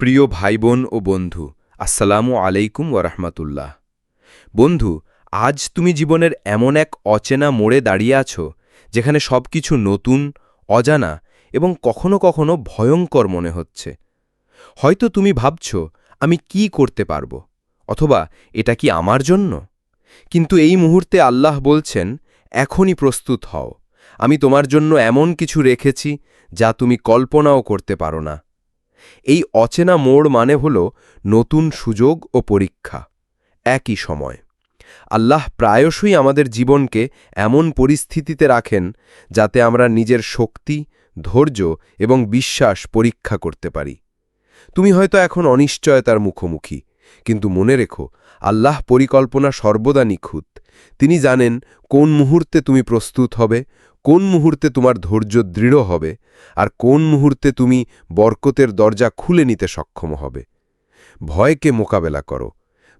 প্রিয় ভাই বোন ও বন্ধু, আসসালামু আলাইকুম ওরহমতুল্লাহ বন্ধু, আজ তুমি জীবনের এমন এক অচেনা মোড়ে দাঁড়িয়ে আছো, যেখানে সবকিছু নতুন, অজানা এবং কখনো কখনো ভয়ঙ্কর মনে হচ্ছে। হয়তো তুমি ভাবছ, আমি কি করতে পারব, অথবা এটা কি আমার জন্য? কিন্তু এই মুহূর্তে আল্লাহ বলছেন, এখনই প্রস্তুত হও। আমি তোমার জন্য এমন কিছু রেখেছি, যা তুমি কল্পনাও করতে পারো না। এই অচেনা মোড় মানে হল নতুন সুযোগ ও পরীক্ষা। একই সময়। আল্লাহ প্রায়শই আমাদের জীবনকে এমন পরিস্থিতিতে রাখেন যাতে আমরা নিজের শক্তি, ধৈর্য এবং বিশ্বাস পরীক্ষা করতে পারি। তুমি হয়তো এখন অনিশ্চয়তার মুখোমুখি, কিন্তু মনে রেখো, আল্লাহ পরিকল্পনা সর্বদা নিখুঁত। তিনি জানেন কোন মুহূর্তে তুমি প্রস্তুত হবে কোন মুহূর্তে তোমার ধৈর্য দৃঢ় হবে আর কোন মুহূর্তে তুমি বরকতের দরজা খুলে নিতে সক্ষম হবে? ভয়কে মোকাবেলা করো।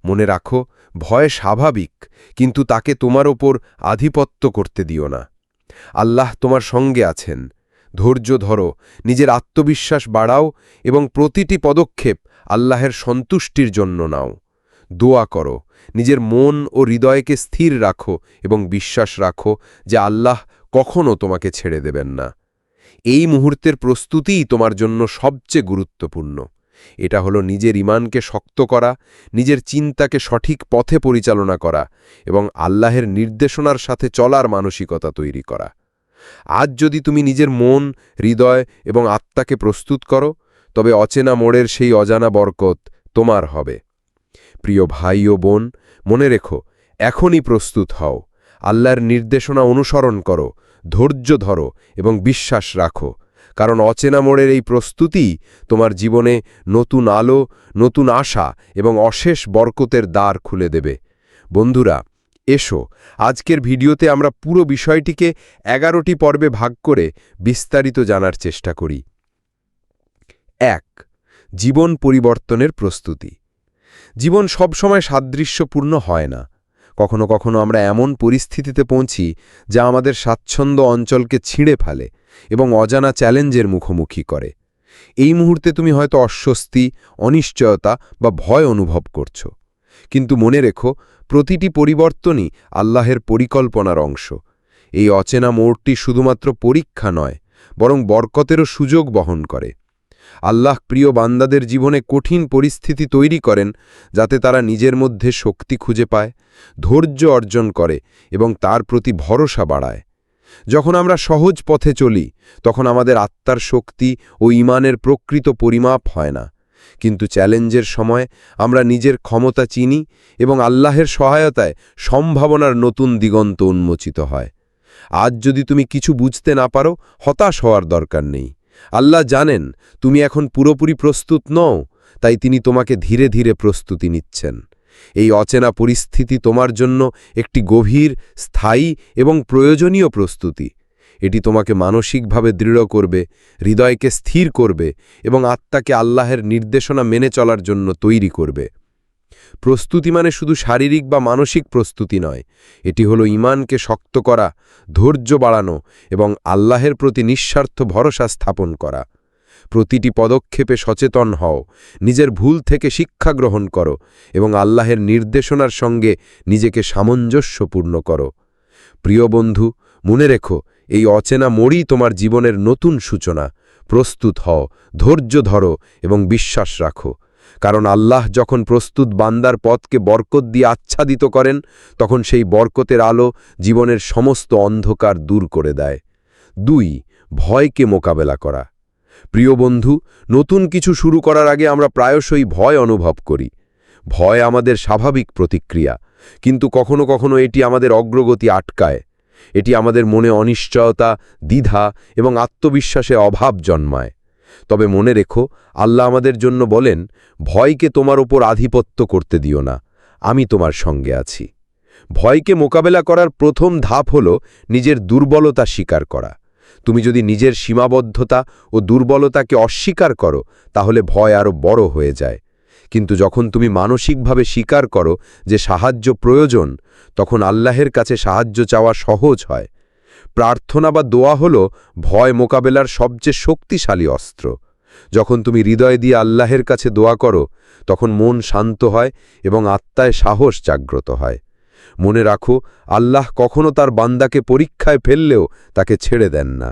মনে রাখো, ভয় স্বাভাবিক, কিন্তু তাকে তোমার ওপর আধিপত্য করতে দিও না। আল্লাহ তোমার সঙ্গে আছেন। ধৈর্য ধরো, নিজের আত্মবিশ্বাস বাড়াও এবং প্রতিটি পদক্ষেপ আল্লাহের সন্তুষ্টির জন্য নাও। দোয়া করো। নিজের মন ও হৃদয়কে স্থির রাখো এবং বিশ্বাস রাখো যে আল্লাহ কখনও তোমাকে ছেড়ে দেবেন না। এই মুহূর্তের প্রস্তুতিই তোমার জন্য সবচেয়ে গুরুত্বপূর্ণ। এটা হলো নিজের ইমানকে শক্ত করা, নিজের চিন্তাকে সঠিক পথে পরিচালনা করা এবং আল্লাহের নির্দেশনার সাথে চলার মানসিকতা তৈরি করা। আজ যদি তুমি নিজের মন, হৃদয় এবং আত্মাকে প্রস্তুত করো, তবে অচেনা মোড়ের সেই অজানা বরকত তোমার হবে। প্রিয় ভাই ও বোন, মনে রেখো, এখনই প্রস্তুত হও। আল্লাহর নির্দেশনা অনুসরণ করো, ধৈর্য ধরো এবং বিশ্বাস রাখো। কারণ অচেনা মোড়ের এই প্রস্তুতি তোমার জীবনে নতুন আলো, নতুন আশা এবং অশেষ বরকতের দ্বার খুলে দেবে। বন্ধুরা, এসো, আজকের ভিডিওতে আমরা পুরো বিষয়টিকে এগারোটি পর্বে ভাগ করে বিস্তারিত জানার চেষ্টা করি। এক, জীবন পরিবর্তনের প্রস্তুতি। জীবন সবসময় সাদৃশ্যপূর্ণ হয় না। কখনো কখনো আমরা এমন পরিস্থিতিতে পৌঁছি যা আমাদের স্বাচ্ছন্দ্য অঞ্চলকে ছিঁড়ে ফেলে এবং অজানা চ্যালেঞ্জের মুখোমুখি করে। এই মুহূর্তে তুমি হয়তো অস্বস্তি, অনিশ্চয়তা বা ভয় অনুভব করছ। কিন্তু মনে রেখো, প্রতিটি পরিবর্তনই আল্লাহের পরিকল্পনার অংশ। এই অচেনা মোড়টি শুধুমাত্র পরীক্ষা নয়, বরং বরকতেরও সুযোগ বহন করে। আল্লাহ প্রিয় বান্দাদের জীবনে কঠিন পরিস্থিতি তৈরি করেন যাতে তারা নিজের মধ্যে শক্তি খুঁজে পায়, ধৈর্য অর্জন করে এবং তার প্রতি ভরসা বাড়ায়। যখন আমরা সহজ পথে চলি, তখন আমাদের আত্মার শক্তি ও ইমানের প্রকৃত পরিমাপ হয় না। কিন্তু চ্যালেঞ্জের সময় আমরা নিজের ক্ষমতা চিনি এবং আল্লাহের সহায়তায় সম্ভাবনার নতুন দিগন্ত উন্মোচিত হয়। আজ যদি তুমি কিছু বুঝতে না পারো, হতাশ হওয়ার দরকার নেই। আল্লাহ জানেন, তুমি এখন পুরোপুরি প্রস্তুত নও, তাই তিনি তোমাকে ধীরে ধীরে প্রস্তুতি নিচ্ছেন। এই অচেনা পরিস্থিতি তোমার জন্য একটি গভীর, স্থায়ী এবং প্রয়োজনীয় প্রস্তুতি। এটি তোমাকে মানসিকভাবে দৃঢ় করবে, হৃদয়কে স্থির করবে এবং আত্মাকে আল্লাহের নির্দেশনা মেনে চলার জন্য তৈরি করবে। প্রস্তুতি মানে শুধু শারীরিক বা মানসিক প্রস্তুতি নয়। এটি হলো ইমানকে শক্ত করা, ধৈর্য বাড়ানো এবং আল্লাহের প্রতি নিঃস্বার্থ ভরসা স্থাপন করা। প্রতিটি পদক্ষেপে সচেতন হও, নিজের ভুল থেকে শিক্ষা গ্রহণ করো এবং আল্লাহের নির্দেশনার সঙ্গে নিজেকে সামঞ্জস্যপূর্ণ করো। প্রিয় বন্ধু, মনে রেখো, এই অচেনা মোড়ই তোমার জীবনের নতুন সূচনা। প্রস্তুত হও, ধৈর্য ধরো এবং বিশ্বাস রাখো। কারণ আল্লাহ যখন প্রস্তুত বান্দার পথকে বরকত দিয়ে আচ্ছাদিত করেন, তখন সেই বরকতের আলো জীবনের সমস্ত অন্ধকার দূর করে দেয়। দুই, ভয়কে মোকাবেলা করা। প্রিয় বন্ধু, নতুন কিছু শুরু করার আগে আমরা প্রায়শই ভয় অনুভব করি। ভয় আমাদের স্বাভাবিক প্রতিক্রিয়া, কিন্তু কখনো কখনো এটি আমাদের অগ্রগতি আটকায়। এটি আমাদের মনে অনিশ্চয়তা, দ্বিধা এবং আত্মবিশ্বাসে অভাব জন্মায়। তবে মনে রেখো, আল্লাহ আমাদের জন্য বলেন, ভয়কে তোমার ওপর আধিপত্য করতে দিও না, আমি তোমার সঙ্গে আছি। ভয়কে মোকাবেলা করার প্রথম ধাপ হল নিজের দুর্বলতা স্বীকার করা। তুমি যদি নিজের সীমাবদ্ধতা ও দুর্বলতাকে অস্বীকার করো, তাহলে ভয় আরও বড় হয়ে যায়। কিন্তু যখন তুমি মানসিকভাবে স্বীকার করো যে সাহায্য প্রয়োজন, তখন আল্লাহের কাছে সাহায্য চাওয়া সহজ হয়। প্রার্থনা বা দোয়া হল ভয় মোকাবেলার সবচেয়ে শক্তিশালী অস্ত্র। যখন তুমি হৃদয় দিয়ে আল্লাহের কাছে দোয়া করো, তখন মন শান্ত হয় এবং আত্মায় সাহস জাগ্রত হয়। মনে রাখো, আল্লাহ কখনো তার বান্দাকে পরীক্ষায় ফেললেও তাকে ছেড়ে দেন না।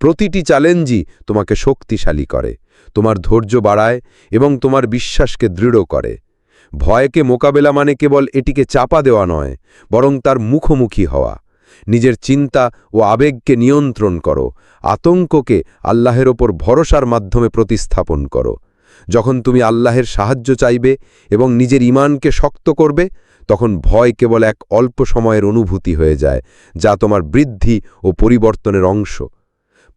প্রতিটি চ্যালেঞ্জই তোমাকে শক্তিশালী করে, তোমার ধৈর্য বাড়ায় এবং তোমার বিশ্বাসকে দৃঢ় করে। ভয়কে মোকাবেলা মানে কেবল এটিকে চাপা দেওয়া নয়, বরং তার মুখোমুখি হওয়া। নিজের চিন্তা ও আবেগকে নিয়ন্ত্রণ করো, আতঙ্ককে আল্লাহের ওপর ভরসার মাধ্যমে প্রতিস্থাপন করো। যখন তুমি আল্লাহের সাহায্য চাইবে এবং নিজের ইমানকে শক্ত করবে, তখন ভয় কেবল এক অল্প সময়ের অনুভূতি হয়ে যায়, যা তোমার বৃদ্ধি ও পরিবর্তনের অংশ।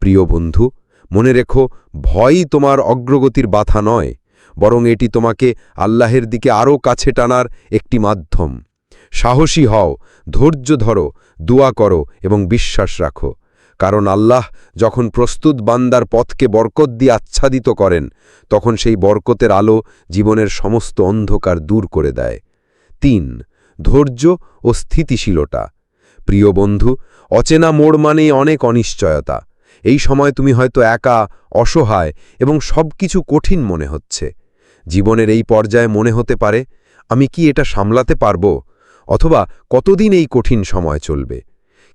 প্রিয় বন্ধু, মনে রেখো ভয়ই তোমার অগ্রগতির বাধা নয়, বরং এটি তোমাকে আল্লাহের দিকে আরও কাছে টানার একটি মাধ্যম। সাহসী হও, ধৈর্য ধরো, দোয়া করো এবং বিশ্বাস রাখো। কারণ আল্লাহ যখন প্রস্তুত বান্দার পথকে বরকত দিয়ে আচ্ছাদিত করেন, তখন সেই বরকতের আলো জীবনের সমস্ত অন্ধকার দূর করে দেয়। তিন, ধৈর্য ও স্থিতিশীলতা। প্রিয় বন্ধু, অচেনা মোড় মানেই অনেক অনিশ্চয়তা। এই সময় তুমি হয়তো একা, অসহায় এবং সব কিছু কঠিন মনে হচ্ছে। জীবনের এই পর্যায়ে মনে হতে পারে, আমি কি এটা সামলাতে পারব? অথবা কতদিন এই কঠিন সময় চলবে?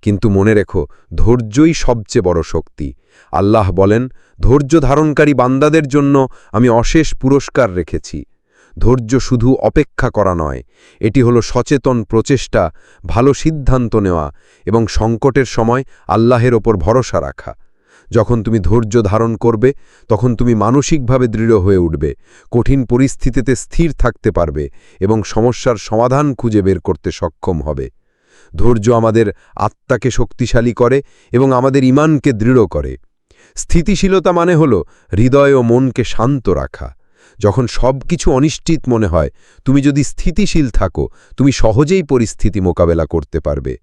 কিন্তু মনে রেখো, ধৈর্যই সবচেয়ে বড় শক্তি। আল্লাহ বলেন, ধৈর্য ধারণকারী বান্দাদের জন্য আমি অশেষ পুরস্কার রেখেছি। ধৈর্য শুধু অপেক্ষা করা নয়, এটি হলো সচেতন প্রচেষ্টা, ভালো সিদ্ধান্ত নেওয়া এবং সংকটের সময় আল্লাহের ওপর ভরসা রাখা। যখন তুমি ধৈর্য ধারণ করবে, তখন তুমি মানসিকভাবে দৃঢ় হয়ে উঠবে, কঠিন পরিস্থিতিতে স্থির থাকতে পারবে এবং সমস্যার সমাধান খুঁজে বের করতে সক্ষম হবে। ধৈর্য আমাদের আত্মাকে শক্তিশালী করে এবং আমাদের ইমানকে দৃঢ় করে। স্থিতিশীলতা মানে হল হৃদয় ও মনকে শান্ত রাখা। যখন সব কিছু অনিশ্চিত মনে হয়, তুমি যদি স্থিতিশীল থাকো, তুমি সহজেই পরিস্থিতি মোকাবেলা করতে পারবে।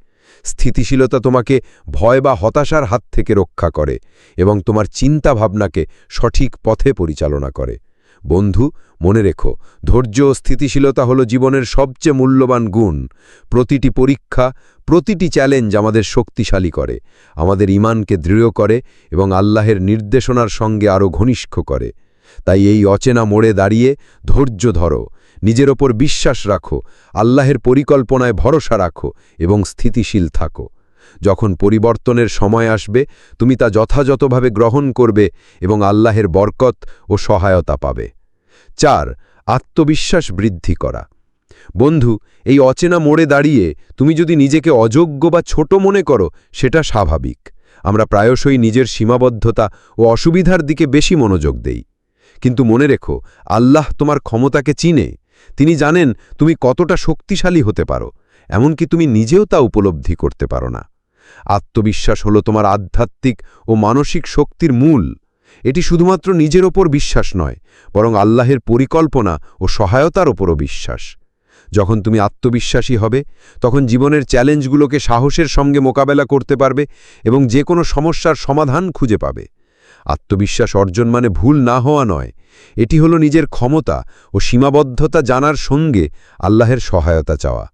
স্থিতিশীলতা তোমাকে ভয় বা হতাশার হাত থেকে রক্ষা করে এবং তোমার চিন্তা ভাবনাকে সঠিক পথে পরিচালনা করে। বন্ধু, মনে রেখো, ধৈর্য ও স্থিতিশীলতা হল জীবনের সবচেয়ে মূল্যবান গুণ। প্রতিটি পরীক্ষা, প্রতিটি চ্যালেঞ্জ আমাদের শক্তিশালী করে, আমাদের ইমানকে দৃঢ় করে এবং আল্লাহের নির্দেশনার সঙ্গে আরও ঘনিষ্ঠ করে। তাই এই অচেনা মোড়ে দাঁড়িয়ে ধৈর্য ধরো নিজের ওপর বিশ্বাস রাখো, আল্লাহের পরিকল্পনায় ভরসা রাখো এবং স্থিতিশীল থাকো। যখন পরিবর্তনের সময় আসবে, তুমি তা যথাযথভাবে গ্রহণ করবে এবং আল্লাহের বরকত ও সহায়তা পাবে। চার, আত্মবিশ্বাস বৃদ্ধি করা। বন্ধু, এই অচেনা মোড়ে দাঁড়িয়ে তুমি যদি নিজেকে অযোগ্য বা ছোট মনে করো, সেটা স্বাভাবিক। আমরা প্রায়শই নিজের সীমাবদ্ধতা ও অসুবিধার দিকে বেশি মনোযোগ দেই। কিন্তু মনে রেখো, আল্লাহ তোমার ক্ষমতাকে চিনে। তিনি জানেন তুমি কতটা শক্তিশালী হতে পারো, এমনকি তুমি নিজেও তা উপলব্ধি করতে পারো না। আত্মবিশ্বাস হলো তোমার আধ্যাত্মিক ও মানসিক শক্তির মূল। এটি শুধুমাত্র নিজের ওপর বিশ্বাস নয়, বরং আল্লাহের পরিকল্পনা ও সহায়তার ওপরও বিশ্বাস। যখন তুমি আত্মবিশ্বাসী হবে, তখন জীবনের চ্যালেঞ্জগুলোকে সাহসের সঙ্গে মোকাবেলা করতে পারবে এবং যে কোনো সমস্যার সমাধান খুঁজে পাবে। আত্মবিশ্বাস অর্জন মানে ভুল না হওয়া নয়। এটি হলো নিজের ক্ষমতা ও সীমাবদ্ধতা জানার সঙ্গে আল্লাহের সহায়তা চাওয়া।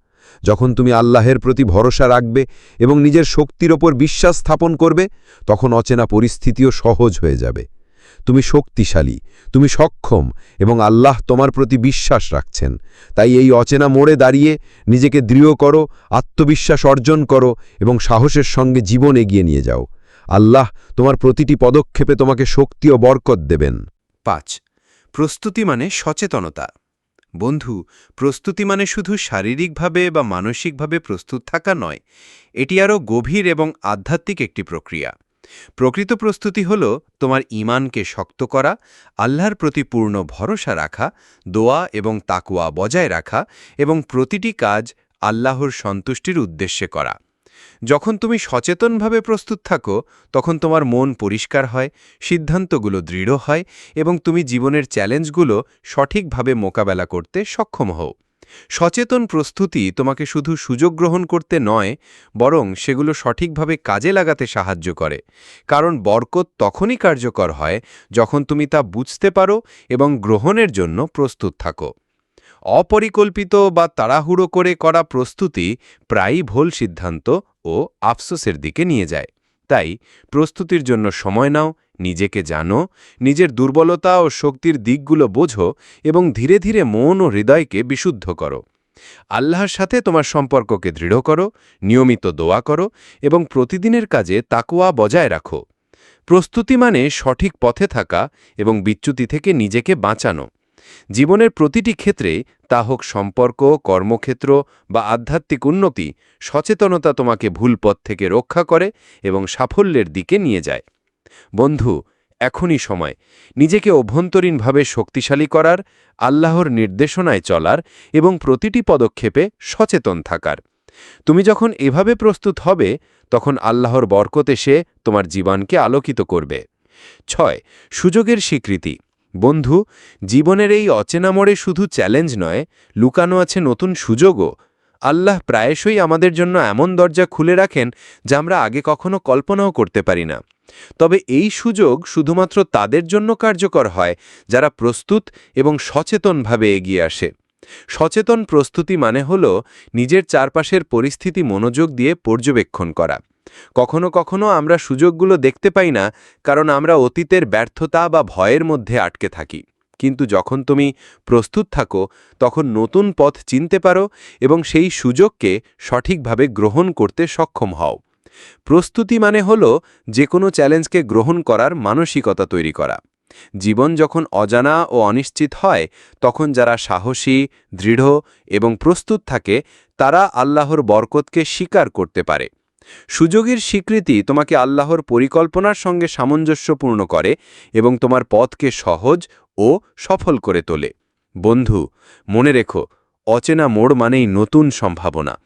যখন তুমি আল্লাহের প্রতি ভরসা রাখবে এবং নিজের শক্তির ওপর বিশ্বাস স্থাপন করবে, তখন অচেনা পরিস্থিতিও সহজ হয়ে যাবে। তুমি শক্তিশালী, তুমি সক্ষম এবং আল্লাহ তোমার প্রতি বিশ্বাস রাখছেন। তাই এই অচেনা মোড়ে দাঁড়িয়ে নিজেকে দৃঢ় করো, আত্মবিশ্বাস অর্জন করো এবং সাহসের সঙ্গে জীবন এগিয়ে নিয়ে যাও। আল্লাহ তোমার প্রতিটি পদক্ষেপে তোমাকে শক্তি ও বরকত দেবেন। পাঁচ, প্রস্তুতি মানে সচেতনতা। বন্ধু, প্রস্তুতি মানে শুধু শারীরিকভাবে বা মানসিকভাবে প্রস্তুত থাকা নয়, এটি আরও গভীর এবং আধ্যাত্মিক একটি প্রক্রিয়া। প্রকৃত প্রস্তুতি হল তোমার ইমানকে শক্ত করা, আল্লাহর প্রতি পূর্ণ ভরসা রাখা, দোয়া এবং তাকুয়া বজায় রাখা এবং প্রতিটি কাজ আল্লাহর সন্তুষ্টির উদ্দেশ্যে করা। যখন তুমি সচেতনভাবে প্রস্তুত থাকো, তখন তোমার মন পরিষ্কার হয়, সিদ্ধান্তগুলো দৃঢ় হয় এবং তুমি জীবনের চ্যালেঞ্জগুলো সঠিকভাবে মোকাবেলা করতে সক্ষম হও। সচেতন প্রস্তুতি তোমাকে শুধু সুযোগ গ্রহণ করতে নয়, বরং সেগুলো সঠিকভাবে কাজে লাগাতে সাহায্য করে। কারণ বরকত তখনই কার্যকর হয় যখন তুমি তা বুঝতে পারো এবং গ্রহণের জন্য প্রস্তুত থাকো। অপরিকল্পিত বা তাড়াহুড়ো করে করা প্রস্তুতি প্রায়ই ভুল সিদ্ধান্ত ও আফসোসের দিকে নিয়ে যায়। তাই প্রস্তুতির জন্য সময় নাও, নিজেকে জানো, নিজের দুর্বলতা ও শক্তির দিকগুলো বোঝো এবং ধীরে ধীরে মন ও হৃদয়কে বিশুদ্ধ করো। আল্লাহর সাথে তোমার সম্পর্ককে দৃঢ় করো, নিয়মিত দোয়া করো এবং প্রতিদিনের কাজে তাকুয়া বজায় রাখো। প্রস্তুতি মানে সঠিক পথে থাকা এবং বিচ্যুতি থেকে নিজেকে বাঁচানো। জীবনের প্রতিটি ক্ষেত্রে তা হোক সম্পর্ক, কর্মক্ষেত্র বা আধ্যাত্মিক উন্নতি, সচেতনতা তোমাকে ভুল পথ থেকে রক্ষা করে এবং সাফল্যের দিকে নিয়ে যায়। বন্ধু, এখনই সময়। নিজেকে অভ্যন্তরীণভাবে শক্তিশালী করার, আল্লাহর নির্দেশনায় চলার এবং প্রতিটি পদক্ষেপে সচেতন থাকার। তুমি যখন এভাবে প্রস্তুত হবে, তখন আল্লাহর বরকত এসে তোমার জীবনকে আলোকিত করবে। ছয়, সুযোগের স্বীকৃতি। বন্ধু, জীবনের এই অচেনা মোড়ে শুধু চ্যালেঞ্জ নয়, লুকানো আছে নতুন সুযোগও। আল্লাহ প্রায়শই আমাদের জন্য এমন দরজা খুলে রাখেন যা আমরা আগে কখনো কল্পনাও করতে পারি না। তবে এই সুযোগ শুধুমাত্র তাদের জন্য কার্যকর হয়, যারা প্রস্তুত এবং সচেতনভাবে এগিয়ে আসে। সচেতন প্রস্তুতি মানে হল নিজের চারপাশের পরিস্থিতি মনোযোগ দিয়ে পর্যবেক্ষণ করা। কখনো কখনো আমরা সুযোগগুলো দেখতে পাই না, কারণ আমরা অতীতের ব্যর্থতা বা ভয়ের মধ্যে আটকে থাকি। কিন্তু যখন তুমি প্রস্তুত থাকো, তখন নতুন পথ চিনতে পারো এবং সেই সুযোগকে সঠিকভাবে গ্রহণ করতে সক্ষম হও। প্রস্তুতি মানে হল যে কোনো চ্যালেঞ্জকে গ্রহণ করার মানসিকতা তৈরি করা। জীবন যখন অজানা ও অনিশ্চিত হয়, তখন যারা সাহসী, দৃঢ় এবং প্রস্তুত থাকে, তারা আল্লাহর বরকতকে স্বীকার করতে পারে। সুযোগের স্বীকৃতি তোমাকে আল্লাহর পরিকল্পনার সঙ্গে সামঞ্জস্যপূর্ণ করে এবং তোমার পথকে সহজ ও সফল করে তোলে। বন্ধু, মনে রেখো, অচেনা মোড় মানেই নতুন সম্ভাবনা।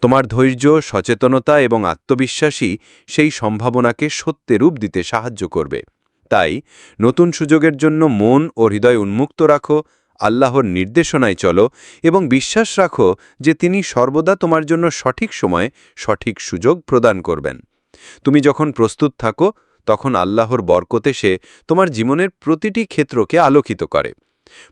তোমার ধৈর্য, সচেতনতা এবং আত্মবিশ্বাসী সেই সম্ভাবনাকে সত্যে রূপ দিতে সাহায্য করবে। তাই নতুন সুযোগের জন্য মন ও হৃদয় উন্মুক্ত রাখো আল্লাহর নির্দেশনায় চলো এবং বিশ্বাস রাখো যে তিনি সর্বদা তোমার জন্য সঠিক সময়ে সঠিক সুযোগ প্রদান করবেন। তুমি যখন প্রস্তুত থাকো, তখন আল্লাহর বরকতে সে তোমার জীবনের প্রতিটি ক্ষেত্রকে আলোকিত করে।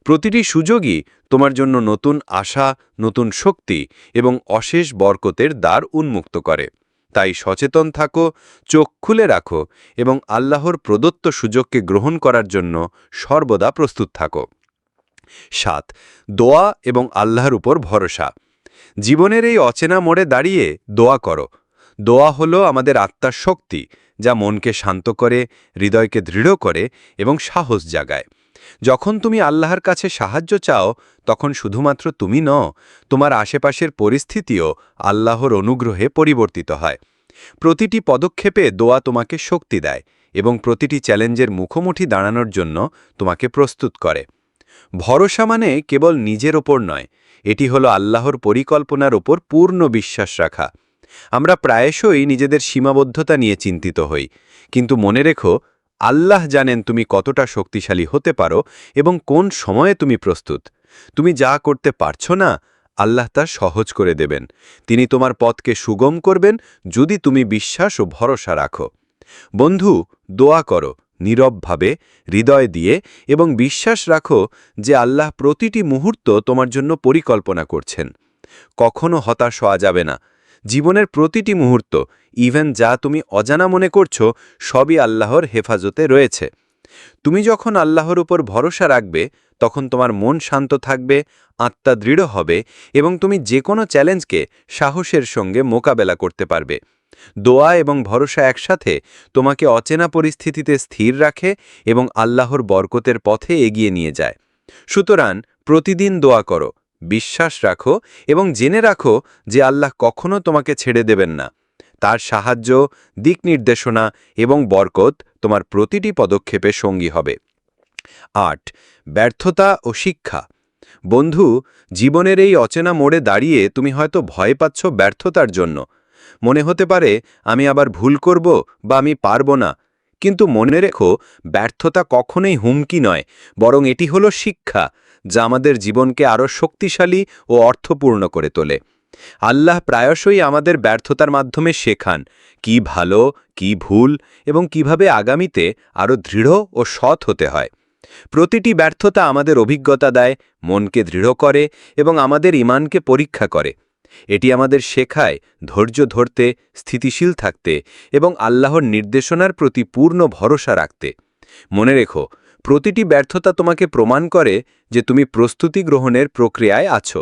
প্রতিটি সুযোগই তোমার জন্য নতুন আশা, নতুন শক্তি এবং অশেষ বরকতের দ্বার উন্মুক্ত করে। তাই সচেতন থাকো, চোখ খুলে রাখো এবং আল্লাহর প্রদত্ত সুযোগকে গ্রহণ করার জন্য সর্বদা প্রস্তুত থাকো। সাত, দোয়া এবং আল্লাহর উপর ভরসা। জীবনের এই অচেনা মোড়ে দাঁড়িয়ে দোয়া করো। দোয়া হলো আমাদের আত্মার শক্তি, যা মনকে শান্ত করে, হৃদয়কে দৃঢ় করে এবং সাহস জাগায়। যখন তুমি আল্লাহর কাছে সাহায্য চাও, তখন শুধুমাত্র তুমি ন তোমার আশেপাশের পরিস্থিতিও আল্লাহর অনুগ্রহে পরিবর্তিত হয়। প্রতিটি পদক্ষেপে দোয়া তোমাকে শক্তি দেয় এবং প্রতিটি চ্যালেঞ্জের মুখোমুখি দাঁড়ানোর জন্য তোমাকে প্রস্তুত করে। ভরসা মানে কেবল নিজের ওপর নয়, এটি হলো আল্লাহর পরিকল্পনার ওপর পূর্ণ বিশ্বাস রাখা। আমরা প্রায়শই নিজেদের সীমাবদ্ধতা নিয়ে চিন্তিত হই, কিন্তু মনে রেখো, আল্লাহ জানেন তুমি কতটা শক্তিশালী হতে পারো এবং কোন সময়ে তুমি প্রস্তুত। তুমি যা করতে পারছ না, আল্লাহ তা সহজ করে দেবেন। তিনি তোমার পথকে সুগম করবেন যদি তুমি বিশ্বাস ও ভরসা রাখো। বন্ধু, দোয়া করো। নীরবভাবে হৃদয় দিয়ে এবং বিশ্বাস রাখো যে আল্লাহ প্রতিটি মুহূর্ত তোমার জন্য পরিকল্পনা করছেন। কখনো হতাশ হওয়া যাবে না। জীবনের প্রতিটি মুহূর্ত ইভেন যা তুমি অজানা মনে করছ, সবই আল্লাহর হেফাজতে রয়েছে। তুমি যখন আল্লাহর উপর ভরসা রাখবে, তখন তোমার মন শান্ত থাকবে, আত্মা দৃঢ় হবে এবং তুমি যে কোনো চ্যালেঞ্জকে সাহসের সঙ্গে মোকাবেলা করতে পারবে। দোয়া এবং ভরসা একসাথে তোমাকে অচেনা পরিস্থিতিতে স্থির রাখে এবং আল্লাহর বরকতের পথে এগিয়ে নিয়ে যায়। সুতরাং প্রতিদিন দোয়া করো, বিশ্বাস রাখো এবং জেনে রাখো যে আল্লাহ কখনো তোমাকে ছেড়ে দেবেন না। তার সাহায্য, দিক নির্দেশনা এবং বরকত তোমার প্রতিটি পদক্ষেপে সঙ্গী হবে। আট, ব্যর্থতা ও শিক্ষা। বন্ধু, জীবনের এই অচেনা মোড়ে দাঁড়িয়ে তুমি হয়তো ভয় পাচ্ছ ব্যর্থতার জন্য। মনে হতে পারে আমি আবার ভুল করব বা আমি পারব না। কিন্তু মনে রেখো, ব্যর্থতা কখনোই হুমকি নয়, বরং এটি হলো শিক্ষা, যা আমাদের জীবনকে আরও শক্তিশালী ও অর্থপূর্ণ করে তোলে। আল্লাহ প্রায়শই আমাদের ব্যর্থতার মাধ্যমে শেখান, কি ভালো, কি ভুল এবং কীভাবে আগামীতে আরও দৃঢ় ও সৎ হতে হয়। প্রতিটি ব্যর্থতা আমাদের অভিজ্ঞতা দেয়, মনকে দৃঢ় করে এবং আমাদের ইমানকে পরীক্ষা করে। এটি আমাদের শেখায় ধৈর্য ধরতে, স্থিতিশীল থাকতে এবং আল্লাহর নির্দেশনার প্রতি পূর্ণ ভরসা রাখতে। মনে রেখো, প্রতিটি ব্যর্থতা তোমাকে প্রমাণ করে যে তুমি প্রস্তুতি গ্রহণের প্রক্রিয়ায় আছো।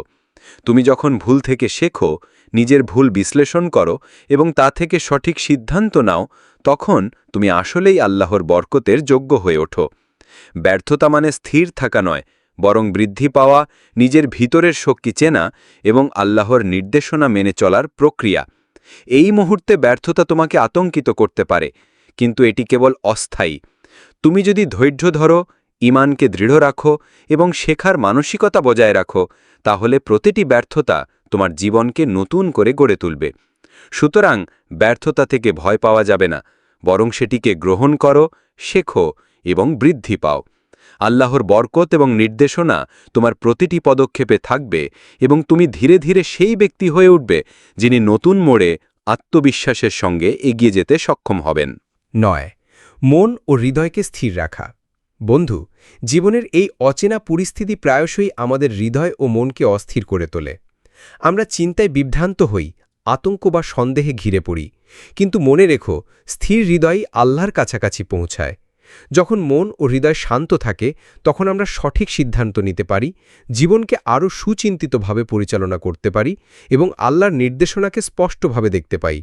তুমি যখন ভুল থেকে শেখো, নিজের ভুল বিশ্লেষণ করো এবং তা থেকে সঠিক সিদ্ধান্ত নাও, তখন তুমি আসলেই আল্লাহর বরকতের যোগ্য হয়ে ওঠো। ব্যর্থতা মানে স্থির থাকা নয় বরং বৃদ্ধি পাওয়া, নিজের ভিতরের শক্তি চেনা এবং আল্লাহর নির্দেশনা মেনে চলার প্রক্রিয়া। এই মুহূর্তে ব্যর্থতা তোমাকে আতঙ্কিত করতে পারে, কিন্তু এটি কেবল অস্থায়ী। তুমি যদি ধৈর্য ধরো ইমানকে দৃঢ় রাখো এবং শেখার মানসিকতা বজায় রাখো, তাহলে প্রতিটি ব্যর্থতা তোমার জীবনকে নতুন করে গড়ে তুলবে। সুতরাং ব্যর্থতা থেকে ভয় পাওয়া যাবে না, বরং সেটিকে গ্রহণ করো, শেখো এবং বৃদ্ধি পাও। আল্লাহর বরকত এবং নির্দেশনা তোমার প্রতিটি পদক্ষেপে থাকবে এবং তুমি ধীরে ধীরে সেই ব্যক্তি হয়ে উঠবে যিনি নতুন মোড়ে আত্মবিশ্বাসের সঙ্গে এগিয়ে যেতে সক্ষম হবেন। নয়, মন ও হৃদয়কে স্থির রাখা। বন্ধু, জীবনের এই অচেনা পরিস্থিতি প্রায়শই আমাদের হৃদয় ও মনকে অস্থির করে তোলে। আমরা চিন্তায় বিভ্রান্ত হই, আতঙ্ক বা সন্দেহে ঘিরে পড়ি। কিন্তু মনে রেখো, স্থির হৃদয়ই আল্লাহর কাছাকাছি পৌঁছায়। যখন মন ও হৃদয় শান্ত থাকে, তখন আমরা সঠিক সিদ্ধান্ত নিতে পারি, জীবনকে আরও সুচিন্তিতভাবে পরিচালনা করতে পারি এবং আল্লাহর নির্দেশনাকে স্পষ্টভাবে দেখতে পাই।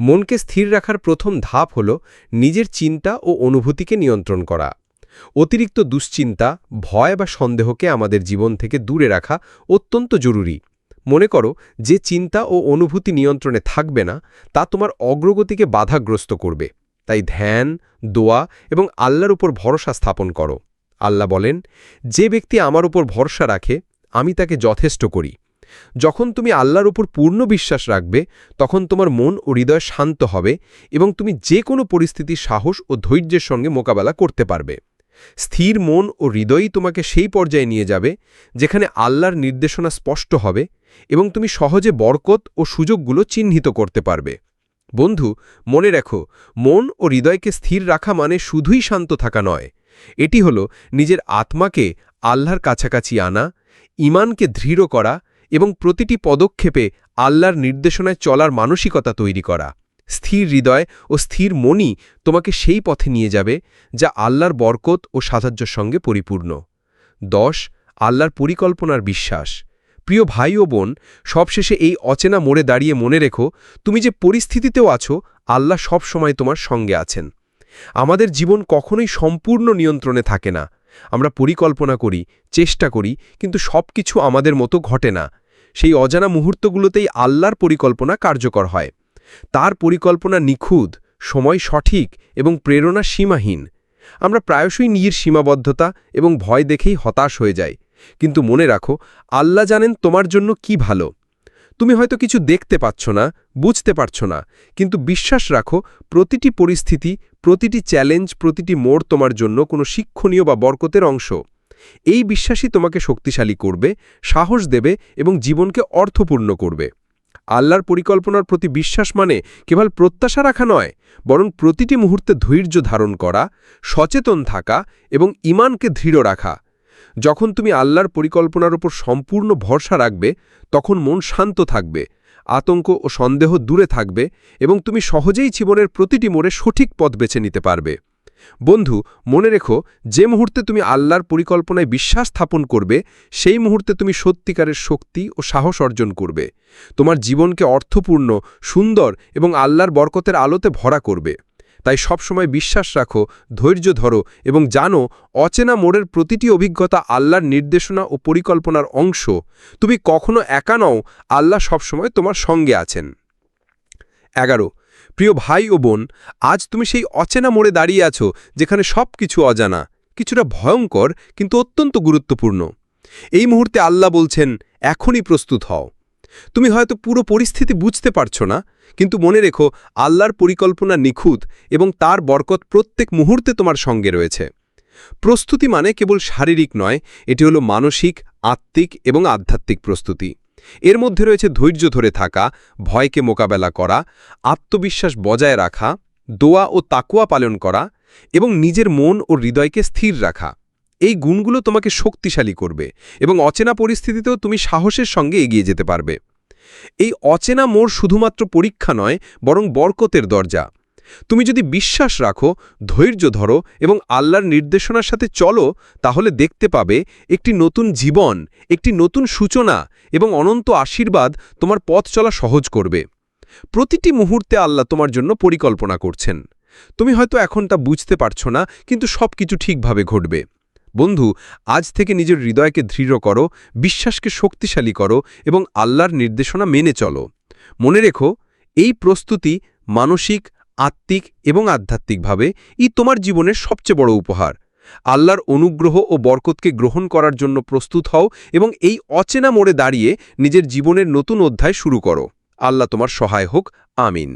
মনকে স্থির রাখার প্রথম ধাপ হল নিজের চিন্তা ও অনুভূতিকে নিয়ন্ত্রণ করা। অতিরিক্ত দুশ্চিন্তা, ভয় বা সন্দেহকে আমাদের জীবন থেকে দূরে রাখা অত্যন্ত জরুরি। মনে করো যে চিন্তা ও অনুভূতি নিয়ন্ত্রণে থাকবে না, তা তোমার অগ্রগতিকে বাধাগ্রস্ত করবে। তাই ধ্যান, দোয়া এবং আল্লাহর উপর ভরসা স্থাপন করো। আল্লাহ বলেন, যে ব্যক্তি আমার উপর ভরসা রাখে, আমি তাকে যথেষ্ট করি। যখন তুমি আল্লাহর উপর পূর্ণ বিশ্বাস রাখবে, তখন তোমার মন ও হৃদয় শান্ত হবে এবং তুমি যে কোনো পরিস্থিতির সাহস ও ধৈর্যের সঙ্গে মোকাবেলা করতে পারবে। স্থির মন ও হৃদয়ই তোমাকে সেই পর্যায়ে নিয়ে যাবে, যেখানে আল্লাহর নির্দেশনা স্পষ্ট হবে এবং তুমি সহজে বরকত ও সুযোগগুলো চিহ্নিত করতে পারবে। বন্ধু, মনে রেখো, মন ও হৃদয়কে স্থির রাখা মানে শুধুই শান্ত থাকা নয়। এটি হল নিজের আত্মাকে আল্লাহর কাছাকাছি আনা ইমানকে দৃঢ় করা এবং প্রতিটি পদক্ষেপে আল্লাহর নির্দেশনায় চলার মানসিকতা তৈরি করা। স্থির হৃদয় ও স্থির মনই তোমাকে সেই পথে নিয়ে যাবে যা আল্লাহর বরকত ও সাহায্যের সঙ্গে পরিপূর্ণ। দশ, আল্লাহর পরিকল্পনার বিশ্বাস। প্রিয় ভাই ও বোন, সবশেষে এই অচেনা মোড়ে দাঁড়িয়ে মনে রেখো, তুমি যে পরিস্থিতিতেও আছো, আল্লাহ সব সময় তোমার সঙ্গে আছেন। আমাদের জীবন কখনোই সম্পূর্ণ নিয়ন্ত্রণে থাকে না। আমরা পরিকল্পনা করি, চেষ্টা করি, কিন্তু সব কিছু আমাদের মতো ঘটে না। সেই অজানা মুহূর্তগুলোতেই আল্লাহর পরিকল্পনা কার্যকর হয়। তার পরিকল্পনা নিখুঁত, সময় সঠিক এবং প্রেরণা সীমাহীন। আমরা প্রায়শই নিজের সীমাবদ্ধতা এবং ভয় দেখেই হতাশ হয়ে যাই। কিন্তু মনে রাখো, আল্লাহ জানেন তোমার জন্য কি ভালো। তুমি হয়তো কিছু দেখতে পাচ্ছ না, বুঝতে পারছ না, কিন্তু বিশ্বাস রাখো, প্রতিটি পরিস্থিতি, প্রতিটি চ্যালেঞ্জ, প্রতিটি মোড় তোমার জন্য কোনো শিক্ষণীয় বা বরকতের অংশ। এই বিশ্বাসই তোমাকে শক্তিশালী করবে, সাহস দেবে এবং জীবনকে অর্থপূর্ণ করবে। আল্লাহর পরিকল্পনার প্রতি বিশ্বাস মানে কেবল প্রত্যাশা রাখা নয়, বরং প্রতিটি মুহূর্তে ধৈর্য ধারণ করা, সচেতন থাকা এবং ইমানকে দৃঢ় রাখা। যখন তুমি আল্লাহর পরিকল্পনার উপর সম্পূর্ণ ভরসা রাখবে, তখন মন শান্ত থাকবে, আতঙ্ক ও সন্দেহ দূরে থাকবে এবং তুমি সহজেই জীবনের প্রতিটি মোড়ে সঠিক পথ বেছে নিতে পারবে। বন্ধু, মনে রেখো, যে মুহূর্তে তুমি আল্লাহর পরিকল্পনায় বিশ্বাস স্থাপন করবে, সেই মুহূর্তে তুমি সত্যিকারের শক্তি ও সাহস অর্জন করবে। তোমার জীবনকে অর্থপূর্ণ, সুন্দর এবং আল্লাহর বরকতের আলোতে ভরা করবে। তাই সবসময় বিশ্বাস রাখো, ধৈর্য ধরো এবং জানো, অচেনা মোড়ের প্রতিটি অভিজ্ঞতা আল্লাহর নির্দেশনা ও পরিকল্পনার অংশ। তুমি কখনো একা নও, আল্লাহ সবসময় তোমার সঙ্গে আছেন। এগারো, প্রিয় ভাই ও বোন, আজ তুমি সেই অচেনা মোড়ে দাঁড়িয়ে আছো যেখানে সব কিছু অজানা, কিছুটা ভয়ঙ্কর কিন্তু অত্যন্ত গুরুত্বপূর্ণ। এই মুহূর্তে আল্লাহ বলছেন, এখনই প্রস্তুত হও। তুমি হয়তো পুরো পরিস্থিতি বুঝতে পারছ না কিন্তু মনে রেখো, আল্লাহর পরিকল্পনা নিখুঁত এবং তার বরকত প্রত্যেক মুহূর্তে তোমার সঙ্গে রয়েছে। প্রস্তুতি মানে কেবল শারীরিক নয়, এটি হলো মানসিক, আত্মিক এবং আধ্যাত্মিক প্রস্তুতি। এর মধ্যে রয়েছে ধৈর্য ধরে থাকা, ভয়কে মোকাবেলা করা, আত্মবিশ্বাস বজায় রাখা, দোয়া ও তাকুয়া পালন করা এবং নিজের মন ও হৃদয়কে স্থির রাখা। এই গুণগুলো তোমাকে শক্তিশালী করবে এবং অচেনা পরিস্থিতিতেও তুমি সাহসের সঙ্গে এগিয়ে যেতে পারবে। এই অচেনা মোড় শুধুমাত্র পরীক্ষা নয়, বরং বরকতের দরজা। তুমি যদি বিশ্বাস রাখো, ধৈর্য ধরো এবং আল্লাহর নির্দেশনার সাথে চলো, তাহলে দেখতে পাবে একটি নতুন জীবন, একটি নতুন সূচনা এবং অনন্ত আশীর্বাদ তোমার পথ চলা সহজ করবে। প্রতিটি মুহূর্তে আল্লাহ তোমার জন্য পরিকল্পনা করছেন। তুমি হয়তো এখন তা বুঝতে পারছ না, কিন্তু সব কিছু ঠিকভাবে ঘটবে। বন্ধু, আজ থেকে নিজের হৃদয়কে দৃঢ় করো, বিশ্বাসকে শক্তিশালী করো এবং আল্লাহর নির্দেশনা মেনে চলো। মনে রেখো, এই প্রস্তুতি মানসিক, আত্মিক এবং আধ্যাত্মিকভাবে ই তোমার জীবনের সবচেয়ে বড় উপহার। আল্লাহর অনুগ্রহ ও বরকতকে গ্রহণ করার জন্য প্রস্তুত হও এবং এই অচেনা মোড়ে দাঁড়িয়ে নিজের জীবনের নতুন অধ্যায় শুরু করো। আল্লাহ তোমার সহায় হোক। আমিন।